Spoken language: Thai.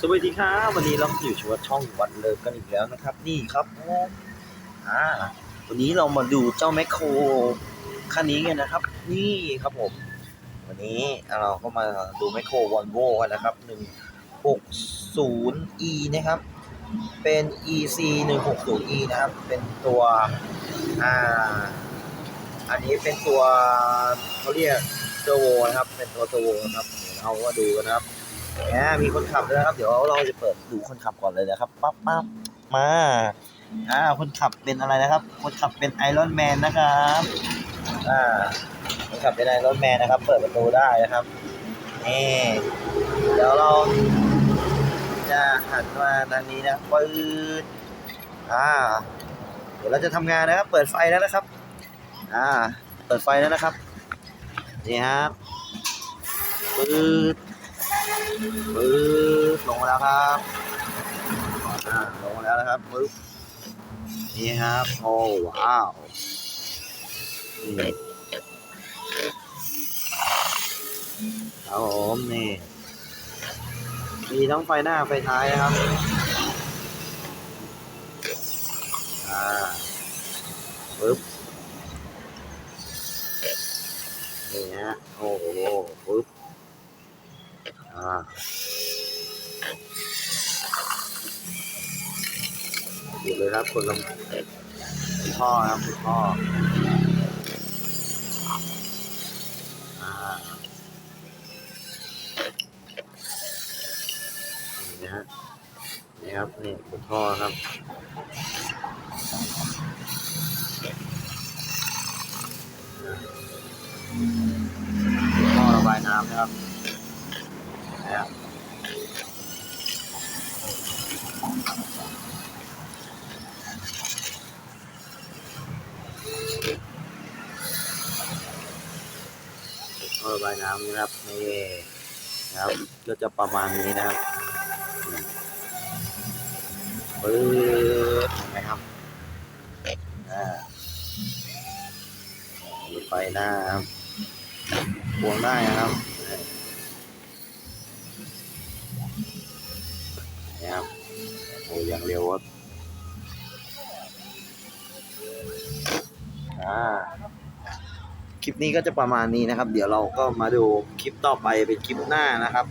สวัสดีครับวันนี้เราอยู่ชวช่องวันเลิฟกันอีกแล้วนะครับ นี่ครับอ่าวันนี้เรามาดูเจ้าแมคโครคันนี้กันนะครับ นี่ครับผม วันนี้เราก็มาดูแมคโครวอลโวกันนะครับ 160e นะครับ เป็น EC 160e นะครับ เป็นตัวอ่าอันนี้เป็นตัวเขาเรียกเทอร์โวนะครับ เป็นตัวเทอร์โวนะครับเดี๋ยวเราก็ดูกันนะครับ แหมมีคนขับด้วยนะครับ เดี๋ยวเราจะเปิดดูคนขับก่อนเลยนะครับปั๊บปั๊บมาอ่าคนขับเป็นอะไรนะครับ คนขับเป็นไอรอนแมนนะครับอ่าคนขับเป็นไอรอนแมนนะครับ เปิดประตูได้นะครับนี่เดี๋ยวเราจะหันมาทางนี้นะปืดอ่า เดี๋ยวเราจะทำงานนะครับ เปิดไฟแล้วนะครับ อ่า เปิดไฟแล้วนะครับนี่ครับปืด ปึ๊บลงมาแล้วครับอ่าลงมาแล้วนะครับปึ๊บนี่ครับโอ้ว้าวนี่ครับผมนี่มีทั้งไฟหน้าไฟท้ายนะครับอ่าปึ๊บนี่ฮะโอ้โหปึ๊บ อ่าดูเลยครับคนลงคุณพ่อครับคุณพ่ออ่านี่นะฮะนี่ครับ นี่คุณพ่อครับคุณพ่อระบายน้ำนะครับ นะครับระบายน้ำนะครับนี่นะครับ ก็จะประมาณนี้นะครับปึ๊บเห็นไหมครับอ่าไฟหน้าครับพวงได้นะครับ โอ้ยังเร็วครับอ่าคลิปนี้ก็จะประมาณนี้นะครับ เดี๋ยวเราก็มาดูคลิปต่อไปเป็นคลิปหน้านะครับ